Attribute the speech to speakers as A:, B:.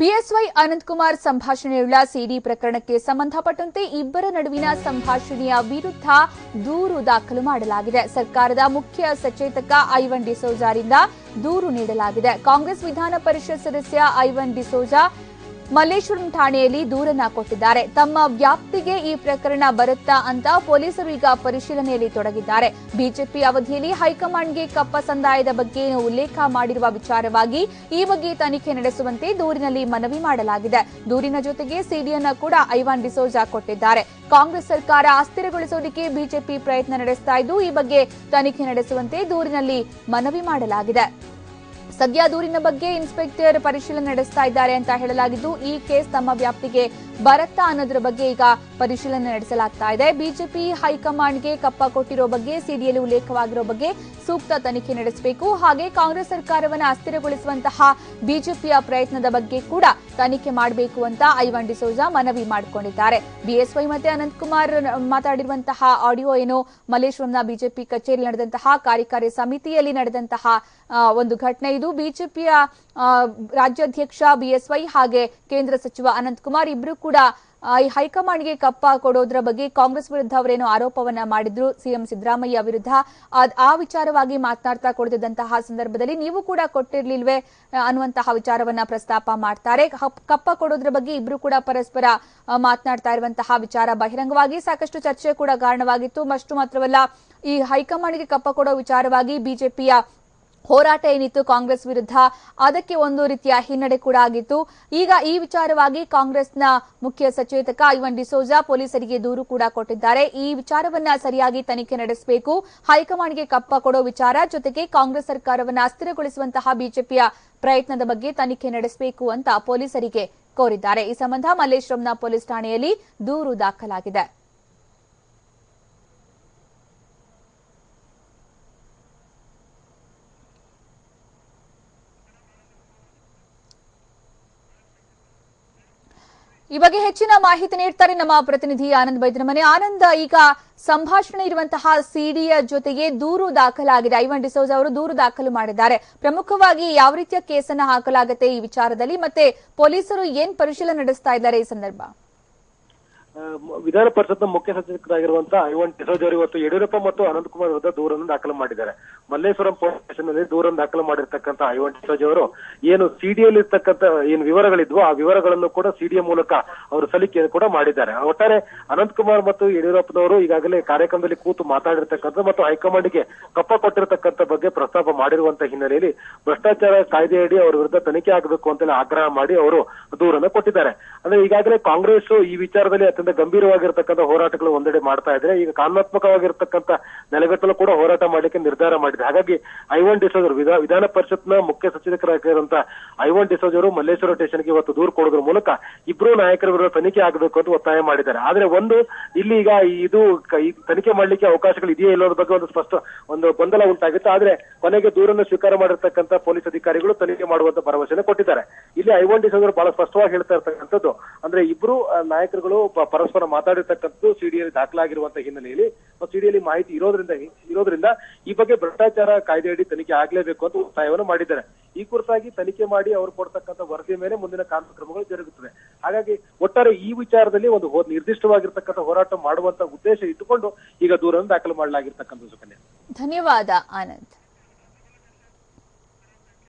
A: BSY Ananthkumar ಸಂಭಾಷಣೆಯುಳ್ಳ ಸಿಡಿ ಪ್ರಕರಣಕ್ಕೆ ಸಂಬಂಧಪಟ್ಟಂತೆ ಇಬ್ಬರ ನಡುವಿನ ಸಂಭಾಷಣೆಯ ವಿರುದ್ಧ ದೂರು ದಾಖಲು ಮಾಡಲಾಗಿದೆ. ಸರ್ಕಾರದ ಮುಖ್ಯ ಸಚೇತಕ ಐವನ್ ಡಿಸೋಜಾರಿಂದ ದೂರು ನೀಡಲಾಗಿದೆ. ಕಾಂಗ್ರೆಸ್ ವಿಧಾನ ಪರಿಷತ್ ಸದಸ್ಯ ಐವನ್ ಡಿಸೋಜಾ ಮಲ್ಲೇಶ್ವರಂ ಠಾಣೆಯಲ್ಲಿ ದೂರನ್ನ ಕೊಟ್ಟಿದ್ದಾರೆ. ತಮ್ಮ ವ್ಯಾಪ್ತಿಗೆ ಈ ಪ್ರಕರಣ ಬರುತ್ತಾ ಅಂತ ಪೊಲೀಸರು ಈಗ ಪರಿಶೀಲನೆಯಲ್ಲಿ ತೊಡಗಿದ್ದಾರೆ. ಬಿಜೆಪಿ ಅವಧಿಯಲ್ಲಿ ಹೈಕಮಾಂಡ್ಗೆ ಕಪ್ಪ ಸಂದಾಯದ ಬಗ್ಗೆ ಉಲ್ಲೇಖ ಮಾಡಿರುವ ವಿಚಾರವಾಗಿ ಈ ಬಗ್ಗೆ ತನಿಖೆ ನಡೆಸುವಂತೆ ದೂರಿನಲ್ಲಿ ಮನವಿ ಮಾಡಲಾಗಿದೆ. ದೂರಿನ ಜೊತೆಗೆ ಸಿಡಿಯನ್ನ ಕೂಡ ಐವಾನ್ ಡಿಸೋಜಾ ಕೊಟ್ಟಿದ್ದಾರೆ. ಕಾಂಗ್ರೆಸ್ ಸರ್ಕಾರ ಅಸ್ಥಿರಗೊಳಿಸೋದಕ್ಕೆ ಬಿಜೆಪಿ ಪ್ರಯತ್ನ ನಡೆಸ್ತಾ ಈ ಬಗ್ಗೆ ತನಿಖೆ ನಡೆಸುವಂತೆ ದೂರಿನಲ್ಲಿ ಮನವಿ ಮಾಡಲಾಗಿದೆ. ಸದ್ಯ ದೂರಿನ ಬಗ್ಗೆ ಇನ್ಸ್ಪೆಕ್ಟರ್ ಪರಿಶೀಲನೆ ನಡೆಸ್ತಾ ಇದ್ದಾರೆ ಅಂತ ಹೇಳಲಾಗಿದ್ದು, ಈ ಕೇಸ್ ತಮ್ಮ ವ್ಯಾಪ್ತಿಗೆ ಬರತ್ತಾ ಅನ್ನೋದ್ರ ಬಗ್ಗೆ ಈಗ ಪರಿಶೀಲನೆ ನಡೆಸಲಾಗ್ತಾ ಇದೆ. ಬಿಜೆಪಿ ಹೈಕಮಾಂಡ್ಗೆ ಕಪ್ಪ ಕೊಟ್ಟಿರೋ ಬಗ್ಗೆ, ಸಿಡಿಯಲ್ಲಿ ಉಲ್ಲೇಖವಾಗಿರೋ ಬಗ್ಗೆ ಸೂಕ್ತ ತನಿಖೆ ನಡೆಸಬೇಕು. ಹಾಗೆ ಕಾಂಗ್ರೆಸ್ ಸರ್ಕಾರವನ್ನು ಅಸ್ಥಿರಗೊಳಿಸುವಂತಹ ಬಿಜೆಪಿಯ ಪ್ರಯತ್ನದ ಬಗ್ಗೆ ಕೂಡ ತನಿಖೆ ಮಾಡಬೇಕು ಅಂತ ಐವನ್ ಡಿಸೋಜಾ ಮನವಿ ಮಾಡಿಕೊಂಡಿದ್ದಾರೆ. ಬಿಎಸ್ವೈ ಮತ್ತೆ ಅನಂತಕುಮಾರ್ ಮಾತಾಡಿರುವಂತಹ ಆಡಿಯೋ ಏನು, ಮಲ್ಲೇಶ್ವರಂನ ಬಿಜೆಪಿ ಕಚೇರಿ ನಡೆದಂತಹ ಕಾರ್ಯಕಾರಿ ಸಮಿತಿಯಲ್ಲಿ ನಡೆದಂತಹ ಒಂದು ಘಟನೆ ಇದು ಬಿಜೆಪಿಯ ರಾಜ್ಯಾಧ್ಯಕ್ಷ ಬಿಎಸ್ವೈ ಹಾಗೆ ಕೇಂದ್ರ ಸಚಿವ ಅನಂತಕುಮಾರ್ ಇಬ್ರು ಕೂಡ ಈ ಹೈಕಮಾಂಡ್ಗೆ ಕಪ್ಪ ಕೊಡೋದ್ರ ಬಗ್ಗೆ ಕಾಂಗ್ರೆಸ್ ವಿರುದ್ಧ ಅವರೇನು ಆರೋಪವನ್ನ ಮಾಡಿದ್ರು ಸಿಎಂ ಸಿದ್ದರಾಮಯ್ಯ ವಿರುದ್ಧ. ಆ ವಿಚಾರವಾಗಿ ಮಾತನಾಡ್ತಾ ಕೊಡ್ತಿದ್ದಂತಹ ಸಂದರ್ಭದಲ್ಲಿ ನೀವು ಕೂಡ ಕೊಟ್ಟಿರ್ಲಿಲ್ವೇ ಅನ್ನುವಂತಹ ವಿಚಾರವನ್ನ ಪ್ರಸ್ತಾಪ ಮಾಡ್ತಾರೆ. ಕಪ್ಪ ಕೊಡೋದ್ರ ಬಗ್ಗೆ ಇಬ್ರು ಕೂಡ ಪರಸ್ಪರ ಮಾತನಾಡ್ತಾ ಇರುವಂತಹ ವಿಚಾರ ಬಹಿರಂಗವಾಗಿ ಸಾಕಷ್ಟು ಚರ್ಚೆ ಕೂಡ ಕಾರಣವಾಗಿತ್ತು. ಅಷ್ಟು ಮಾತ್ರವಲ್ಲ, ಈ ಹೈಕಮಾಂಡ್ಗೆ ಕಪ್ಪ ಕೊಡೋ ವಿಚಾರವಾಗಿ ಬಿಜೆಪಿಯ ಹೋರಾಟ ಏನಿತ್ತು ಕಾಂಗ್ರೆಸ್ ವಿರುದ್ಧ, ಅದಕ್ಕೆ ಒಂದು ರೀತಿಯ ಹಿನ್ನಡೆ ಕೂಡ ಆಗಿತ್ತು. ಈಗ ಈ ವಿಚಾರವಾಗಿ ಕಾಂಗ್ರೆಸ್ನ ಮುಖ್ಯ ಸಚೇತಕ ಐವನ್ ಡಿಸೋಜಾ ಪೊಲೀಸರಿಗೆ ದೂರು ಕೂಡ ಕೊಟ್ಟಿದ್ದಾರೆ. ಈ ವಿಚಾರವನ್ನ ಸರಿಯಾಗಿ ತನಿಖೆ ನಡೆಸಬೇಕು. ಹೈಕಮಾಂಡ್ಗೆ ಕಪ್ಪ ಕೊಡೋ ವಿಚಾರ, ಜೊತೆಗೆ ಕಾಂಗ್ರೆಸ್ ಸರ್ಕಾರವನ್ನ ಅಸ್ಥಿರಗೊಳಿಸುವಂತಹ ಬಿಜೆಪಿಯ ಪ್ರಯತ್ನದ ಬಗ್ಗೆ ತನಿಖೆ ನಡೆಸಬೇಕು ಅಂತ ಪೊಲೀಸರಿಗೆ ಕೋರಿದ್ದಾರೆ. ಈ ಸಂಬಂಧ ಮಲ್ಲೇಶ್ವರಂನ ಪೊಲೀಸ್ ಠಾಣೆಯಲ್ಲಿ ದೂರು ದಾಖಲಾಗಿದೆ. ಈ ಬಗ್ಗೆ ಹೆಚ್ಚಿನ ಮಾಹಿತಿ ನೀಡ್ತಾರೆ ನಮ್ಮ ಪ್ರತಿನಿಧಿ ಆನಂದ್ ಬೈದ್ರಮನೆ ಆನಂದ್, ಈಗ ಸಂಭಾಷಣೆ ಇರುವಂತಹ ಸಿಡಿಯ ಜೊತೆಗೆ ದೂರು ದಾಖಲಾಗಿದೆ. ಐವನ್ ಡಿಸೋಜ್ ಅವರು ದೂರು ದಾಖಲು ಮಾಡಿದ್ದಾರೆ. ಪ್ರಮುಖವಾಗಿ ಯಾವ ರೀತಿಯ ಕೇಸನ್ನ ಹಾಕಲಾಗುತ್ತೆ ಈ ವಿಚಾರದಲ್ಲಿ ಮತ್ತೆ ಪೊಲೀಸರು ಏನ್ ಪರಿಶೀಲನೆ ನಡೆಸ್ತಾ ಇದ್ದಾರೆ ಈ ಸಂದರ್ಭ?
B: ವಿಧಾನ ಪರಿಷತ್ನ ಮುಖ್ಯ ಸಚಿವರಾಗಿರುವಂತಹ ಐವನ್ ಡಿಸೋಜ್ ಅವರು ಇವತ್ತು ಯಡಿಯೂರಪ್ಪ ಮತ್ತು ಅನಂತಕುಮಾರ್ ವಿರುದ್ಧ ದೂರನ್ನು ದಾಖಲು ಮಾಡಿದ್ದಾರೆ. ಮಲ್ಲೇಶ್ವರಂ ಪೊಲೀಸ್ ಸ್ಟೇಷನ್ನಲ್ಲಿ ದೂರನ್ನು ದಾಖಲು ಮಾಡಿರ್ತಕ್ಕಂಥ ಐವನ್ ಡಿಸೋಜ್ ಅವರು ಏನು ಸಿಡಿಯಲ್ಲಿ ಇರ್ತಕ್ಕಂಥ ಏನು ವಿವರಗಳಿದ್ವು ಆ ವಿವರಗಳನ್ನು ಕೂಡ ಸಿಡಿಯ ಮೂಲಕ ಅವರು ಸಲ್ಲಿಕೆ ಕೂಡ ಮಾಡಿದ್ದಾರೆ. ಒಟ್ಟಾರೆ ಅನಂತಕುಮಾರ್ ಮತ್ತು ಯಡಿಯೂರಪ್ಪನವರು ಈಗಾಗಲೇ ಕಾರ್ಯಕ್ರಮದಲ್ಲಿ ಕೂತು ಮಾತಾಡಿರ್ತಕ್ಕಂಥ ಮತ್ತು ಹೈಕಮಾಂಡ್ಗೆ ಕಪ್ಪ ಕೊಟ್ಟಿರತಕ್ಕಂಥ ಬಗ್ಗೆ ಪ್ರಸ್ತಾಪ ಮಾಡಿರುವಂತಹ ಹಿನ್ನೆಲೆಯಲ್ಲಿ ಭ್ರಷ್ಟಾಚಾರ ಕಾಯ್ದೆಯಡಿ ಅವರ ವಿರುದ್ಧ ತನಿಖೆ ಆಗಬೇಕು ಅಂತೆಲ್ಲ ಆಗ್ರಹ ಮಾಡಿ ಅವರು ದೂರನ್ನು ಕೊಟ್ಟಿದ್ದಾರೆ. ಅಂದ್ರೆ ಈಗಾಗಲೇ ಕಾಂಗ್ರೆಸ್ ಈ ವಿಚಾರದಲ್ಲಿ ಅತ್ಯಂತ ಗಂಭೀರವಾಗಿರ್ತಕ್ಕಂಥ ಹೋರಾಟಗಳು ಒಂದೆಡೆ ಮಾಡ್ತಾ ಇದ್ರೆ, ಈಗ ಕಾನೂನಾತ್ಮಕವಾಗಿರ್ತಕ್ಕಂಥ ನೆಲೆಗಟ್ಟಲು ಕೂಡ ಹೋರಾಟ ಮಾಡಲಿಕ್ಕೆ ನಿರ್ಧಾರ ಮಾಡಿದೆ ಹಾಗಾಗಿ ಐವನ್ ಡಿಸೋಜರ್, ವಿಧಾ- ವಿಧಾನ ಪರಿಷತ್ನ ಮುಖ್ಯ ಸಚಿವರಾಗಿರುವಂತ ಐವನ್ ಡಿಸೋಜ್ ಅವರು ಮಲ್ಲೇಶ್ವರ ಸ್ಟೇಷನ್ಗೆ ಇವತ್ತು ದೂರು ಕೊಡೋದ್ರ ಮೂಲಕ ಇಬ್ರು ನಾಯಕರ ವಿರುದ್ಧ ತನಿಖೆ ಆಗಬೇಕು ಅಂತ ಒತ್ತಾಯ ಮಾಡಿದ್ದಾರೆ. ಆದ್ರೆ ಒಂದು, ಇಲ್ಲಿ ಈಗ ಇದು ತನಿಖೆ ಮಾಡ್ಲಿಕ್ಕೆ ಅವಕಾಶಗಳು ಇದೆಯೇ ಇಲ್ಲೋದ್ರ ಬಗ್ಗೆ ಒಂದು ಸ್ಪಷ್ಟ ಒಂದು ಗೊಂದಲ ಉಂಟಾಗಿತ್ತು. ಆದ್ರೆ ಕೊನೆಗೆ ದೂರನ್ನು ಸ್ವೀಕಾರ ಮಾಡಿರ್ತಕ್ಕಂಥ ಪೊಲೀಸ್ ಅಧಿಕಾರಿಗಳು ತನಿಖೆ ಮಾಡುವಂತ ಭರವಸೆಯನ್ನು ಕೊಟ್ಟಿದ್ದಾರೆ. ಇಲ್ಲಿ ಐವನ್ ಡಿಸೋಜರ್ ಬಹಳ ಸ್ಪಷ್ಟವಾಗಿ ಹೇಳ್ತಾ ಇರ್ತಕ್ಕಂಥದ್ದು, ಅಂದ್ರೆ ಇಬ್ರು ನಾಯಕರುಗಳು ಪರಸ್ಪರ ಮಾತಾಡಿರ್ತಕ್ಕಂಥದ್ದು ಸಿಡಿಯಲ್ಲಿ ದಾಖಲಾಗಿರುವಂತಹ ಹಿನ್ನೆಲೆಯಲ್ಲಿ ಸಿಡಿಯಲ್ಲಿ ಮಾಹಿತಿ ಇರೋದ್ರಿಂದ ಇರೋದ್ರಿಂದ ಈ ಬಗ್ಗೆ ಭ್ರಷ್ಟಾಚಾರ ಕಾಯ್ದೆಯಡಿ ತನಿಖೆ ಆಗ್ಲೇಬೇಕು ಅಂತ ಒತ್ತಾಯವನ್ನು ಮಾಡಿದ್ದಾರೆ. ಈ ಕುರಿತಾಗಿ ತನಿಖೆ ಮಾಡಿ ಅವರು ಕೊಡ್ತಕ್ಕಂಥ ವರದಿ ಮೇಲೆ ಮುಂದಿನ ಕಾನೂನು ಕ್ರಮಗಳು ಜರುಗುತ್ತದೆ ಹಾಗಾಗಿ ಒಟ್ಟಾರೆ ಈ ವಿಚಾರದಲ್ಲಿ ಒಂದು ನಿರ್ದಿಷ್ಟವಾಗಿರ್ತಕ್ಕಂಥ ಹೋರಾಟ ಮಾಡುವಂತ ಉದ್ದೇಶ ಇಟ್ಟುಕೊಂಡು ಈಗ ದೂರನ್ನು ದಾಖಲು ಮಾಡಲಾಗಿರ್ತಕ್ಕಂಥ ಸುಕನ್ಯಾ
A: ಧನ್ಯವಾದ, ಆನಂದ್.